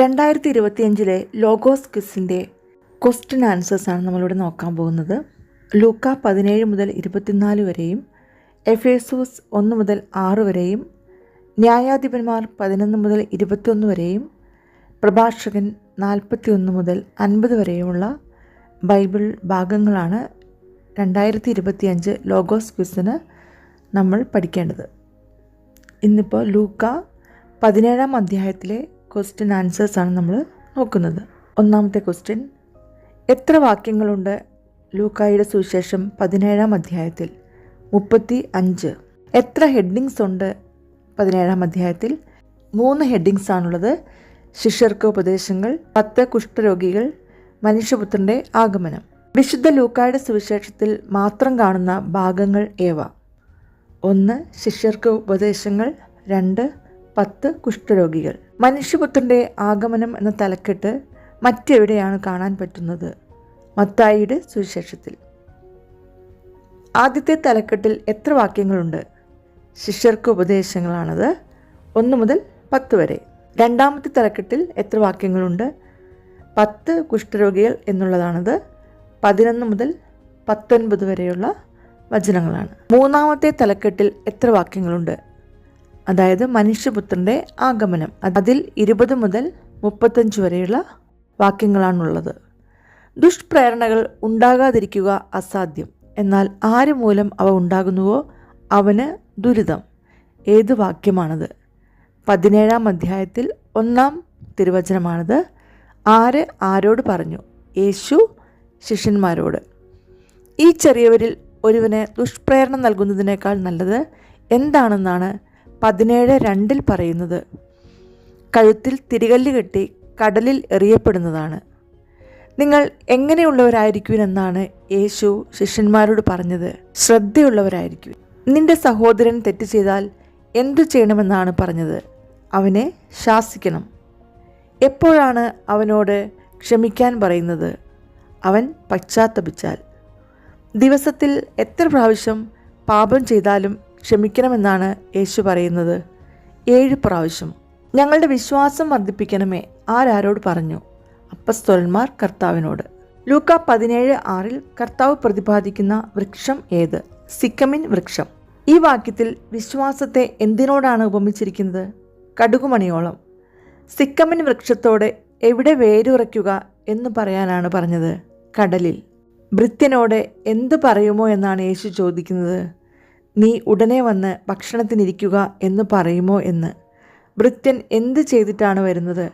രണ്ടായിരത്തി ഇരുപത്തിയഞ്ചിലെ logos ക്വിസിന്റെ question ആൻസേഴ്സാണ് നമ്മളിവിടെ നോക്കാൻ പോകുന്നത്. ലൂക്ക പതിനേഴ് മുതൽ ഇരുപത്തിനാല് വരെയും എഫേസോസ് ഒന്ന് മുതൽ ആറ് വരെയും ന്യായാധിപന്മാർ പതിനൊന്ന് മുതൽ ഇരുപത്തിയൊന്ന് വരെയും പ്രഭാഷകൻ നാൽപ്പത്തി ഒന്ന് മുതൽ അൻപത് വരെയുമുള്ള ബൈബിൾ ഭാഗങ്ങളാണ് രണ്ടായിരത്തി ഇരുപത്തിയഞ്ച് ലോഗോസ് ക്വിസിന് നമ്മൾ പഠിക്കേണ്ടത്. ഇന്നിപ്പോൾ ലൂക്ക പതിനേഴാം അധ്യായത്തിലെ ക്വസ്റ്റ്യൻ ആൻസേഴ്സാണ് നമ്മൾ നോക്കുന്നത്. ഒന്നാമത്തെ ക്വസ്റ്റ്യൻ എത്ര വാക്യങ്ങളുണ്ട്? ലൂക്കായുടെ സുവിശേഷം പതിനേഴാം അധ്യായത്തിൽ. മുപ്പത്തി അഞ്ച് എത്ര ഹെഡിങ്സ് ഉണ്ട്? പതിനേഴാം അധ്യായത്തിൽ. മൂന്ന് ഹെഡിങ്സ് ആണുള്ളത്. ശിഷ്യർക്ക് ഉപദേശങ്ങൾ പത്ത് കുഷ്ഠരോഗികൾ മനുഷ്യപുത്രന്റെ ആഗമനം. വിശുദ്ധ ലൂക്കായുടെ സുവിശേഷത്തിൽ മാത്രം കാണുന്ന ഭാഗങ്ങൾ ഏവ? ഒന്ന് ശിഷ്യർക്ക് ഉപദേശങ്ങൾ. രണ്ട് പത്ത് കുഷ്ഠരോഗികൾ. മനുഷ്യപുത്രന്റെ ആഗമനം എന്ന തലക്കെട്ട് മറ്റെവിടെയാണ് കാണാൻ പറ്റുന്നത്? മത്തായിയുടെ സുവിശേഷത്തിൽ. ആദ്യത്തെ തലക്കെട്ടിൽ എത്ര വാക്യങ്ങളുണ്ട്? ശിഷ്യർക്ക് ഉപദേശങ്ങളാണത്. ഒന്ന് മുതൽ പത്ത് വരെ. രണ്ടാമത്തെ തലക്കെട്ടിൽ എത്ര വാക്യങ്ങളുണ്ട്? പത്ത് കുഷ്ഠരോഗികൾ എന്നുള്ളതാണത്. പതിനൊന്ന് മുതൽ പത്തൊൻപത് വരെയുള്ള വചനങ്ങളാണ്. മൂന്നാമത്തെ തലക്കെട്ടിൽ എത്ര വാക്യങ്ങളുണ്ട്? അതായത് മനുഷ്യപുത്രന്റെ ആഗമനം. അതിൽ ഇരുപത് മുതൽ മുപ്പത്തഞ്ച് വരെയുള്ള വാക്യങ്ങളാണുള്ളത്. ദുഷ്പ്രേരണകൾ ഉണ്ടാകാതിരിക്കുക അസാധ്യം. എന്നാൽ ആര് മൂലം അവ ഉണ്ടാകുന്നുവോ അവന് ദുരിതം. ഏത് വാക്യമാണത്? പതിനേഴാം അധ്യായത്തിൽ ഒന്നാം തിരുവചനമാണത്. ആര് ആരോട് പറഞ്ഞു? യേശു ശിഷ്യന്മാരോട്. ഈ ചെറിയവരിൽ ഒരുവന് ദുഷ്പ്രേരണം നൽകുന്നതിനേക്കാൾ നല്ലത് എന്താണെന്നാണ് പതിനേഴ് രണ്ടിൽ പറയുന്നത് കഴുത്തിൽ തിരികല്ല് കെട്ടി കടലിൽ എറിയപ്പെടുന്നതാണ്. നിങ്ങൾ എങ്ങനെയുള്ളവരായിരിക്കുമെന്നാണ് യേശു ശിഷ്യന്മാരോട് പറഞ്ഞത്. ശ്രദ്ധയുള്ളവരായിരിക്കും. നിന്റെ സഹോദരൻ തെറ്റ് ചെയ്താൽ എന്തു ചെയ്യണമെന്നാണ് പറഞ്ഞത്. അവനെ ശാസിക്കണം. എപ്പോഴാണ് അവനോട് ക്ഷമിക്കാൻ പറയുന്നത്? അവൻ പശ്ചാത്തപിച്ചാൽ. ദിവസത്തിൽ എത്ര പ്രാവശ്യം പാപം ചെയ്താലും ക്ഷമിക്കണമെന്നാണ് യേശു പറയുന്നത്. ഏഴ് പ്രാവശ്യം ഞങ്ങളുടെ വിശ്വാസം വർദ്ധിപ്പിക്കണമേ ആരാരോട് പറഞ്ഞു? അപ്പസ്തോലന്മാർ കർത്താവിനോട്. ലൂക്ക പതിനേഴ് ആറിൽ കർത്താവ് പ്രതിപാദിക്കുന്ന വൃക്ഷം ഏത്? സിക്കമിൻ വൃക്ഷം. ഈ വാക്യത്തിൽ വിശ്വാസത്തെ എന്തിനോടാണ് ഉപമിച്ചിരിക്കുന്നത്? കടുകുമണിയോളം. സിക്കമിൻ വൃക്ഷത്തോടെ എവിടെ വേരുറയ്ക്കുക എന്ന് പറയാനാണ് പറഞ്ഞത്? കടലിൽ. ഭൃത്യനോട് എന്ത് പറയുമോ എന്നാണ് യേശു ചോദിക്കുന്നത്. നീ ഉടനെ വന്ന് ഭക്ഷണത്തിനിരിക്കുക എന്ന് പറയുമോ എന്ന്. ഭൃത്യൻ എന്ത് ചെയ്തിട്ടാണ് വരുന്നത്?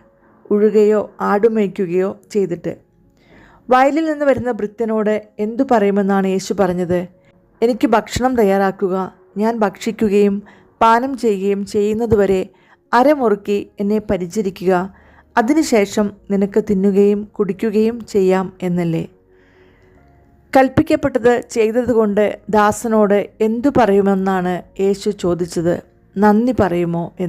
ഉഴുകയോ ആടുമേയ്ക്കുകയോ ചെയ്തിട്ട്. വയലിൽ നിന്ന് വരുന്ന ഭൃത്യനോട് എന്തു പറയുമെന്നാണ് യേശു പറഞ്ഞത്? എനിക്ക് ഭക്ഷണം തയ്യാറാക്കുക ഞാൻ ഭക്ഷിക്കുകയും പാനം ചെയ്യുകയും ചെയ്യുന്നതുവരെ അരമുറുക്കി എന്നെ പരിചരിക്കുക. അതിനുശേഷം നിനക്ക് തിന്നുകയും കുടിക്കുകയും ചെയ്യാം എന്നല്ലേ? കൽപ്പിക്കപ്പെട്ടത് ചെയ്തതുകൊണ്ട് ദാസനോട് എന്തു പറയുമെന്നാണ് യേശു ചോദിച്ചത്. നന്ദി പറയുമോ എന്ന്.